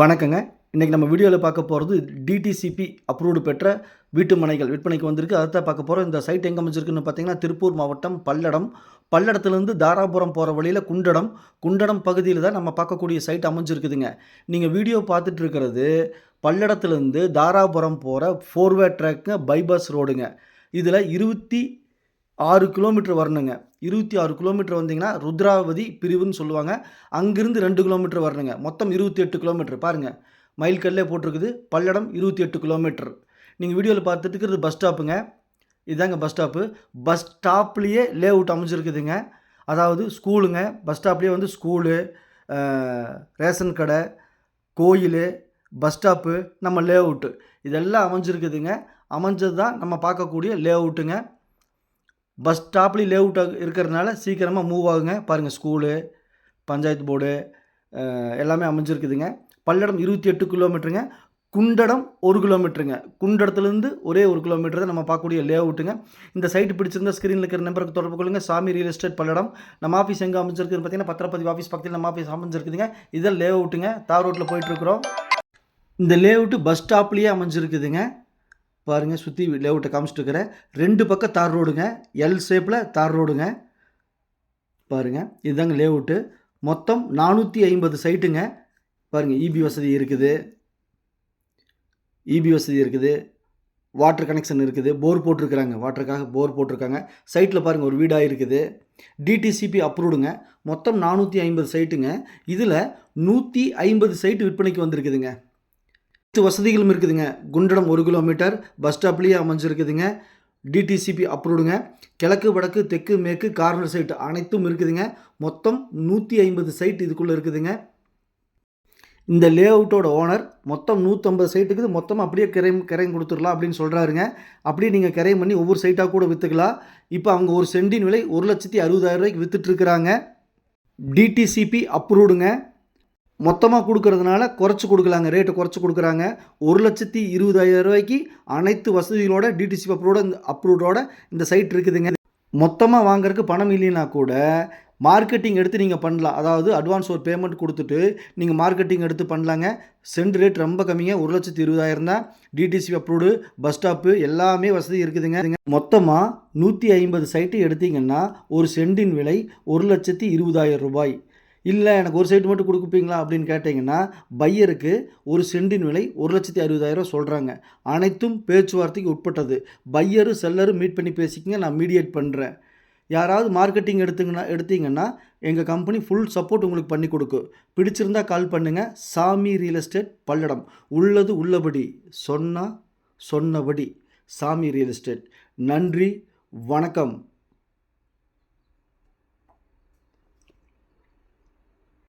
வணக்கங்க. இன்றைக்கி நம்ம வீடியோவில் பார்க்க போகிறது டிடிசிபி அப்ரூவ்டு பெற்ற வீட்டு மனைகள் விற்பனைக்கு வந்திருக்கு. அதை தான் பார்க்க போகிறோம் இந்த சைட் எங்கே அமைஞ்சிருக்குன்னு பார்த்தீங்கன்னா திருப்பூர் மாவட்டம் பல்லடம். பல்லடத்துலேருந்து தாராபுரம் போகிற வழியில் குண்டடம். குண்டடம் பகுதியில் தான் நம்ம பார்க்கக்கூடிய சைட் அமைஞ்சிருக்குதுங்க. நீங்கள் வீடியோ பார்த்துட்டு இருக்கிறது பல்லடத்துலேருந்து தாராபுரம் போகிற ஃபோர்வே ட்ராக்கு பைபாஸ் ரோடுங்க இதில் இருபத்தி ஆறு கிலோமீட்டர் வரணுங்க. இருபத்தி ஆறு கிலோமீட்டர் வந்தீங்கன்னா ருத்ராவதி பிரிவுன்னு சொல்லுவாங்க. அங்கிருந்து ரெண்டு கிலோமீட்டர் வரணுங்க. மொத்தம் இருபத்தி எட்டு கிலோமீட்டர். பாருங்கள் மைல்கல்லே போட்டிருக்குது. பல்லடம் இருபத்தி எட்டு கிலோமீட்டர். நீங்கள் வீடியோவில் பார்த்துட்டு இருக்கிறது பஸ் ஸ்டாப்புங்க இதுதாங்க பஸ் ஸ்டாப்பு பஸ் ஸ்டாப்லேயே லே அவுட் அமைஞ்சிருக்குதுங்க. அதாவது ஸ்கூலுங்க பஸ் ஸ்டாப்லேயே வந்து ஸ்கூலு ரேஷன் கடை கோயில் பஸ் ஸ்டாப்பு நம்ம லே அவுட்டு இதெல்லாம் அமைஞ்சிருக்குதுங்க. அமைஞ்சது தான் நம்ம பார்க்கக்கூடிய லே அவுட்டுங்க பஸ் ஸ்டாப்லேயும் லேஅவுட்டாக இருக்கிறதுனால சீக்கிரமாக மூவ் ஆகுங்க. பாருங்கள் ஸ்கூலு பஞ்சாயத்து போர்டு எல்லாமே அமைஞ்சிருக்குதுங்க. பல்லடம் இருபத்தி எட்டு கிலோமீட்டருங்க குண்டடம் ஒரு கிலோமீட்டருங்க குண்டடத்துலேருந்து ஒரே ஒரு கிலோமீட்டர் தான் நம்ம பார்க்கக்கூடிய லே அவுட்டுங்க இந்த சைட்டு பிடிச்சிருந்தா ஸ்க்ரீனில் இருக்கிற நம்பருக்கு தொடர்பு கொள்ளுங்க. சாமி ரியல் எஸ்டேட் பல்லடம். நம்ம ஆஃபீஸ் எங்கே அமைஞ்சிருக்குன்னு பார்த்தீங்கன்னா பத்திரப்பதிவு ஆஃபீஸ் பக்கத்தில் நம்ம ஆஃபீஸ் அமைஞ்சிருக்குதுங்க. இதில் லே அவுட்டுங்க தார் ரோட்டில் போயிட்டுருக்குறோம் இந்த லே அவுட்டு பஸ் ஸ்டாப்லேயே அமைஞ்சிருக்குதுங்க. பாருங்கள் சுற்றி லேவுட்டை காமிச்சிட்டு இருக்கிறேன் ரெண்டு பக்கம் தார் ரோடுங்க. எல் ஷேப்பில் தார் ரோடுங்க. பாருங்கள் இதுதாங்க லே அவுட்டு மொத்தம் நானூற்றி ஐம்பது சைட்டுங்க பாருங்கள் இபி வசதி இருக்குது. இபி வசதி இருக்குது. வாட்டர் கனெக்ஷன் இருக்குது. போர் போட்டிருக்கிறாங்க. வாட்டருக்காக போர் போட்டிருக்காங்க. சைட்டில் பாருங்கள் ஒரு வீடாக இருக்குது. டிடிசிபி அப்ரூவ்டுங்க மொத்தம் நானூற்றி ஐம்பது சைட்டுங்க இதில் நூற்றி ஐம்பது சைட்டு விற்பனைக்கு வந்திருக்குதுங்க. அனைத்து வசதிகளும் இருக்குதுங்க. குண்டடம் ஒரு கிலோமீட்டர் பஸ் ஸ்டாப்லேயே அமைஞ்சிருக்குதுங்க. டிடிசிபி அப்ரூவ்டுங்க கிழக்கு வடக்கு தெற்கு மேற்கு கார்னர் சைட் அனைத்தும் இருக்குதுங்க. மொத்தம் நூற்றி ஐம்பது சைட் இதுக்குள்ளே இருக்குதுங்க. இந்த லே அவுட்டோட ஓனர் மொத்தம் நூற்றம்பது சைட்டுக்கு மொத்தம் அப்படியே கிரைம் கிரைம் கொடுத்துடலாம் அப்படின்னு சொல்கிறாருங்க அப்படியே நீங்கள் கிரைம் பண்ணி ஒவ்வொரு சைட்டாக கூட விற்றுக்கலாம் இப்போ அவங்க ஒரு சென்டின் விலை ஒரு லட்சத்தி அறுபதாயிரம் ரூபாய்க்கு விற்றுட்ருக்குறாங்க டிடிசிபி அப்ரூவ்டுங்க மொத்தமாக கொடுக்கறதுனால குறைச்சி கொடுக்கலாங்க. ரேட்டு குறைச்சி கொடுக்குறாங்க. ஒரு லட்சத்தி இருபதாயிரம் ரூபாய்க்கு அனைத்து வசதிகளோட டிடிசி அப்ரூவோட அப்ரூவோட இந்த சைட் இருக்குதுங்க. மொத்தமாக வாங்குறதுக்கு பணம் இல்லைன்னா கூட மார்க்கெட்டிங் எடுத்து நீங்கள் பண்ணலாம். அதாவது அட்வான்ஸ் ஒரு பேமெண்ட் கொடுத்துட்டு நீங்கள் மார்க்கெட்டிங் எடுத்து பண்ணலாங்க. சென்ட் ரேட் ரொம்ப கம்மிங்க. ஒரு லட்சத்தி இருபதாயிரம் தான் டிடிசி அப்ரூவ்டு பஸ் ஸ்டாப்பு எல்லாமே வசதி இருக்குதுங்க. மொத்தமாக நூற்றி ஐம்பது சைட்டு எடுத்தீங்கன்னா ஒரு சென்டின் விலை ஒரு லட்சத்தி இருபதாயிரம் ரூபாய். இல்லை எனக்கு ஒரு சைட்டு மட்டும் கொடுப்பீங்களா அப்படின்னு கேட்டிங்கன்னா பையருக்கு ஒரு சென்டின் விலை ஒரு லட்சத்தி அறுபதாயிரம் சொல்கிறாங்க அனைத்தும் பேச்சுவார்த்தைக்கு உட்பட்டது. பையரும் செல்லரும் மீட் பண்ணி பேசிக்கங்க நான் மீடியேட் பண்ணுறேன் யாராவது மார்க்கெட்டிங் எடுத்துங்கன்னா எடுத்தீங்கன்னா எங்கள் கம்பெனி ஃபுல் சப்போர்ட் உங்களுக்கு பண்ணி கொடுக்கும் பிடிச்சிருந்தா கால் பண்ணுங்கள் சாமி ரியல் எஸ்டேட் பல்லடம். உள்ளது உள்ளபடி. சொன்னால் சொன்னபடி. சாமி ரியல் எஸ்டேட் நன்றி. வணக்கம்.